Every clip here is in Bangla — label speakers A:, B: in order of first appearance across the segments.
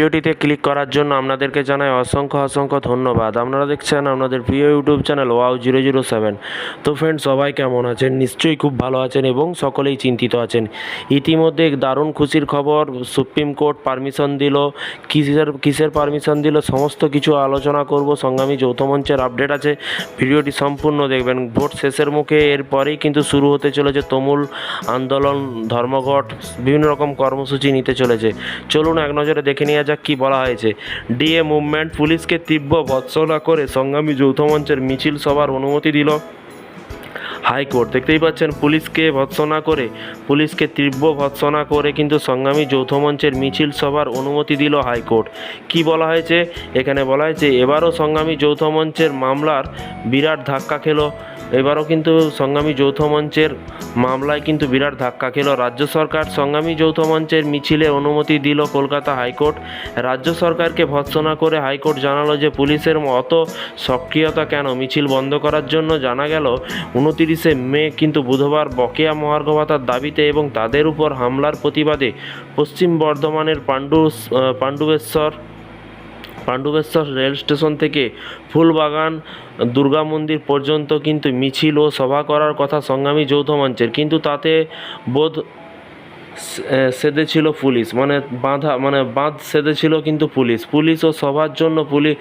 A: ভিডিওটিতে ক্লিক করার জন্য আপনাদেরকে জানাই অসংখ্য অসংখ্য ধন্যবাদ। আপনারা দেখছেন আপনাদের প্রিয় YouTube channel wow zero zero seven তো ফ্রেন্ড সবাই কেমন আছেন? নিশ্চয়ই খুব ভালো আছেন এবং সকলেই চিন্তিত আছেন। ইতিমধ্যে দারুণ খুশির খবর সুপ্রিম কোর্ট পারমিশন দিল, কিসের কিসের পারমিশন দিল, সমস্ত কিছু আলোচনা করব, সংগ্রামী যৌথ মঞ্চের আপডেট আছে। ভিডিওটি সম্পূর্ণ দেখবেন। ভোট শেষের মুখে এরপরেই কিন্তু শুরু হতে চলেছে তমুল আন্দোলন, ধর্মঘট, বিভিন্ন রকম কর্মসূচি নিতে চলেছে। চলুন এক নজরে দেখে নেওয়া যাক কী বলা হয়েছে। ডিএ মুভমেন্ট পুলিশকে তীব্র ভৎসনা করে সংগ্রামী যৌথ মঞ্চের মিছিল সভার অনুমতি দিল হাইকোর্ট। দেখতেই পাচ্ছেন, পুলিশকে ভৎসনা করে, পুলিশকে তীব্র ভৎসনা করে কিন্তু সংগ্রামী যৌথ মঞ্চের মিছিল সভার অনুমতি দিল হাইকোর্ট। কি বলা হয়েছে? এখানে বলা হয়েছে, এবারও সংগ্রামী যৌথ মঞ্চের মামলার বিরাট ধাক্কা খেলো এবারও কিন্তু সংগ্রামী যৌথ মঞ্চের মামলায় কিন্তু বিরাট ধাক্কা খেল। রাজ্য সরকার সংগ্রামী যৌথ মঞ্চের মিছিলে অনুমতি দিল কলকাতা হাইকোর্ট। রাজ্য সরকারকে ভৎসনা করে হাইকোর্ট জানালো যে পুলিশের অত সক্রিয়তা কেন? মিছিল বন্ধ করার জন্য জানা গেল, উনতিরিশে মে কিন্তু বুধবার বকেয়া মহার্ঘ ভাতার দাবিতে এবং তাদের উপর হামলার প্রতিবাদে পশ্চিম বর্ধমানের পাণ্ডু পাণ্ডুবেশ্বর পাণ্ডুবেশ্বর রেল স্টেশন থেকে ফুলবাগান, দুর্গা মন্দির পর্যন্ত কিন্তু মিছিল ও সভা করার কথা সংগ্রামী যৌথ মঞ্চের। কিন্তু তাতে বোধ সেদে ছিল পুলিশ। মানে বাঁধা মানে বাঁধ সেদে ছিল কিন্তু পুলিশ। পুলিশ ও সভার জন্য পুলি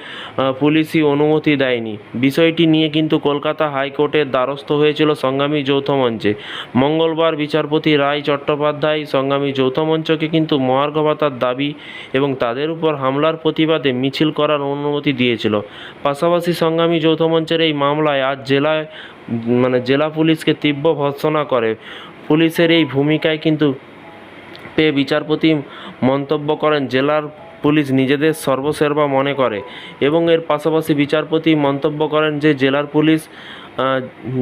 A: পুলিশই অনুমতি দেয়নি। বিষয়টি নিয়ে কিন্তু কলকাতা হাইকোর্টের দ্বারস্থ হয়েছিল সংগ্রামী যৌথ মঞ্চে। মঙ্গলবার বিচারপতি রায় চট্টোপাধ্যায় সংগ্রামী যৌথ মঞ্চকে কিন্তু মহার্ঘ ভাতার দাবি এবং তাদের উপর হামলার প্রতিবাদে মিছিল করার অনুমতি দিয়েছিল। পাশাপাশি সংগ্রামী যৌথ মঞ্চের এই মামলায় আজ জেলায় মানে জেলা পুলিশকে তীব্র ভর্ৎসনা করে। পুলিশের এই ভূমিকায় কিন্তু পেয়ে বিচারপতি মন্তব্য করেন, জেলার পুলিশ নিজেদের সর্বসের্বা মনে করে এবং এর পাশাপাশি বিচারপতি মন্তব্য করেন যে, জেলার পুলিশ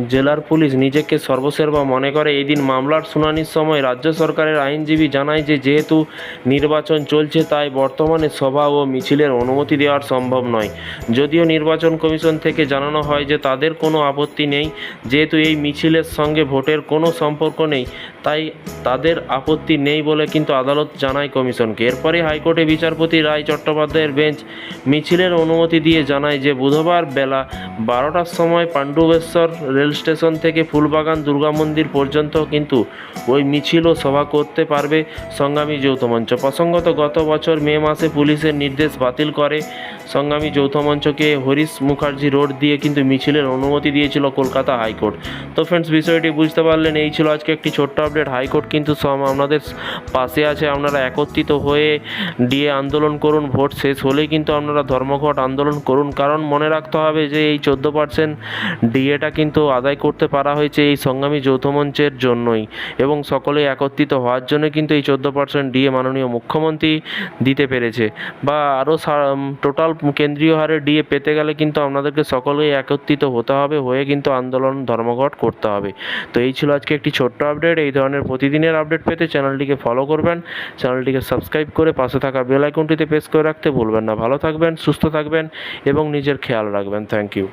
A: জেলার পুলিশ নিজেকে সর্বসের্বা মনে করে। এদিন মামলার শুনানির সময় রাজ্য সরকারের আইনজীবী জানায় যে, যেহেতু নির্বাচন চলছে, তাই বর্তমানে সভা ও মিছিলের অনুমতি দেওয়ার সম্ভব নয়। যদিও নির্বাচন কমিশন থেকে জানানো হয় যে, তাদের কোনো আপত্তি নেই। যেহেতু এই মিছিলের সঙ্গে ভোটের কোনো সম্পর্ক নেই, তাই তাদের আপত্তি নেই বলে কিন্তু আদালত জানায় কমিশনকে। এরপরে হাইকোর্টে বিচারপতি রায় চট্টোপাধ্যায়ের বেঞ্চ মিছিলের অনুমতি দিয়ে জানায় যে, বুধবার বেলা বারোটার সময় পাণ্ডুবেশ্বর রেল স্টেশন থেকে ফুলবাগান দুর্গা মন্দির পর্যন্ত কিন্তু ওই মিছিল ও সভা করতে পারবে সংগ্রামী যৌথ মঞ্চ। প্রসঙ্গত, গত বছর মে মাসে পুলিশের নির্দেশ বাতিল করে সংগ্রামী যৌথ মঞ্চকে হরিশ মুখার্জি রোড দিয়ে কিন্তু মিছিলের অনুমতি দিয়েছিল কলকাতা হাইকোর্ট। তো ফ্রেন্ডস বিষয়টি বুঝতে পারলেন, এই ছিল আজকে একটি ছোট্ট আপডেট হাইকোর্ট কিন্তু সব আপনাদের পাশে আছে, আপনারা একত্রিত হয়ে ডিএ আন্দোলন করুন, ভোট শেষ হলেই কিন্তু আপনারা ধর্মঘট আন্দোলন করুন। কারণ মনে রাখতে হবে যে এই চোদ্দ পার্সেন্ট ডিএটা কিন্তু আদায় করতে পারা হয়েছে এই সংগ্রামী যৌথ মঞ্চের জন্যই এবং সকলে একত্রিত হওয়ার জন্য কিন্তু এই চোদ্দ পার্সেন্ট ডিএ মাননীয় মুখ্যমন্ত্রী দিতে পেরেছে। বা আরও টোটাল কেন্দ্রীয় হারে ডিএ পেতে গেলে কিন্তু আপনাদেরকে সকলেই একত্রিত হতে হবে, হয়ে কিন্তু আন্দোলন ধর্মঘট করতে হবে। তো এই ছিল আজকে একটি ছোট্ট আপডেট এই ধরনের প্রতিদিনের আপডেট পেতে চ্যানেলটিকে ফলো করবেন, চ্যানেলটিকে সাবস্ক্রাইব করে পাশে থাকা বেল আইকনটিতে প্রেস করে রাখতে ভুলবেন না। ভালো থাকবেন, সুস্থ থাকবেন এবং নিজের খেয়াল রাখবেন। Thank you